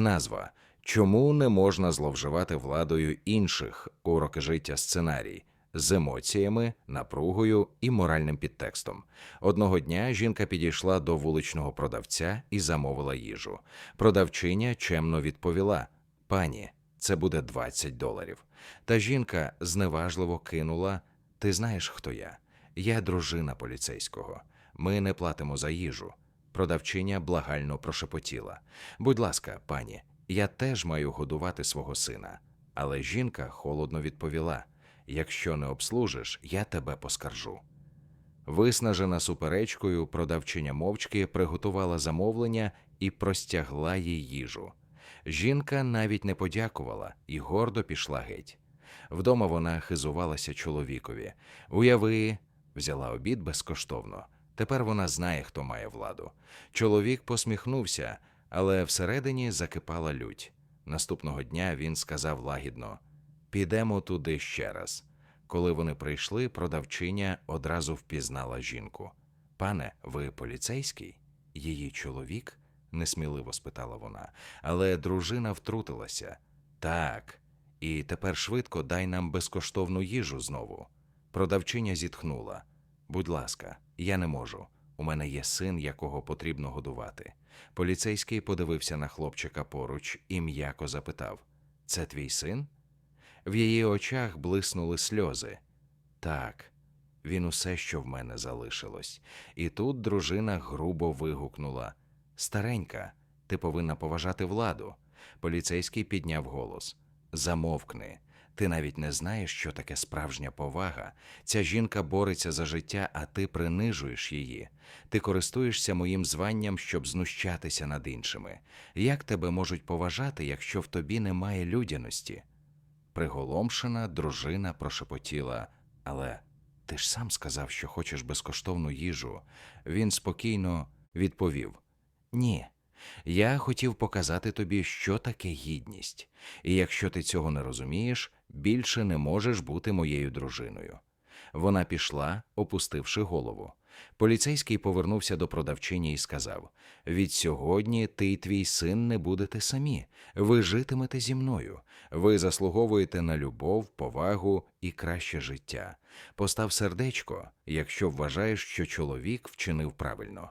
Назва Чому не можна зловживати владою інших уроки життя сценарій з емоціями, напругою і моральним підтекстом. Одного дня жінка підійшла до вуличного продавця і замовила їжу. Продавчиня чемно відповіла: Пані, це буде 20 доларів. Та жінка зневажливо кинула: Ти знаєш, хто я? Я дружина поліцейського. Ми не платимо за їжу. Продавчиня благально прошепотіла. Будь ласка, пані, я теж маю годувати свого сина. Але жінка холодно відповіла: якщо не обслужиш, я тебе поскаржу. Виснажена суперечкою, продавчиня мовчки приготувала замовлення і простягла їй їжу. Жінка навіть не подякувала і гордо пішла геть. Вдома вона хизувалася чоловікові. Уяви, взяла обід безкоштовно. Тепер вона знає, хто має владу. Чоловік посміхнувся, але всередині закипала лють. Наступного дня він сказав лагідно: Підемо туди ще раз. Коли вони прийшли, продавчиня одразу впізнала жінку. Пане, ви поліцейський? Її чоловік? несміливо спитала вона, але дружина втрутилася. Так, і тепер швидко дай нам безкоштовну їжу знову. Продавчиня зітхнула. Будь ласка, я не можу. У мене є син, якого потрібно годувати. Поліцейський подивився на хлопчика поруч і м'яко запитав: Це твій син? В її очах блиснули сльози. Так, він усе, що в мене залишилось. І тут дружина грубо вигукнула: Старенька, ти повинна поважати владу. Поліцейський підняв голос: Замовкни. Ти навіть не знаєш, що таке справжня повага. Ця жінка бореться за життя, а ти принижуєш її. Ти користуєшся моїм званням, щоб знущатися над іншими. Як тебе можуть поважати, якщо в тобі немає людяності? Приголомшена дружина прошепотіла, але ти ж сам сказав, що хочеш безкоштовну їжу. Він спокійно відповів: Ні. Я хотів показати тобі, що таке гідність, і якщо ти цього не розумієш, більше не можеш бути моєю дружиною. Вона пішла, опустивши голову. Поліцейський повернувся до продавчині і сказав: Від сьогодні ти й твій син не будете самі. Ви житимете зі мною. Ви заслуговуєте на любов, повагу і краще життя. Постав сердечко, якщо вважаєш, що чоловік вчинив правильно.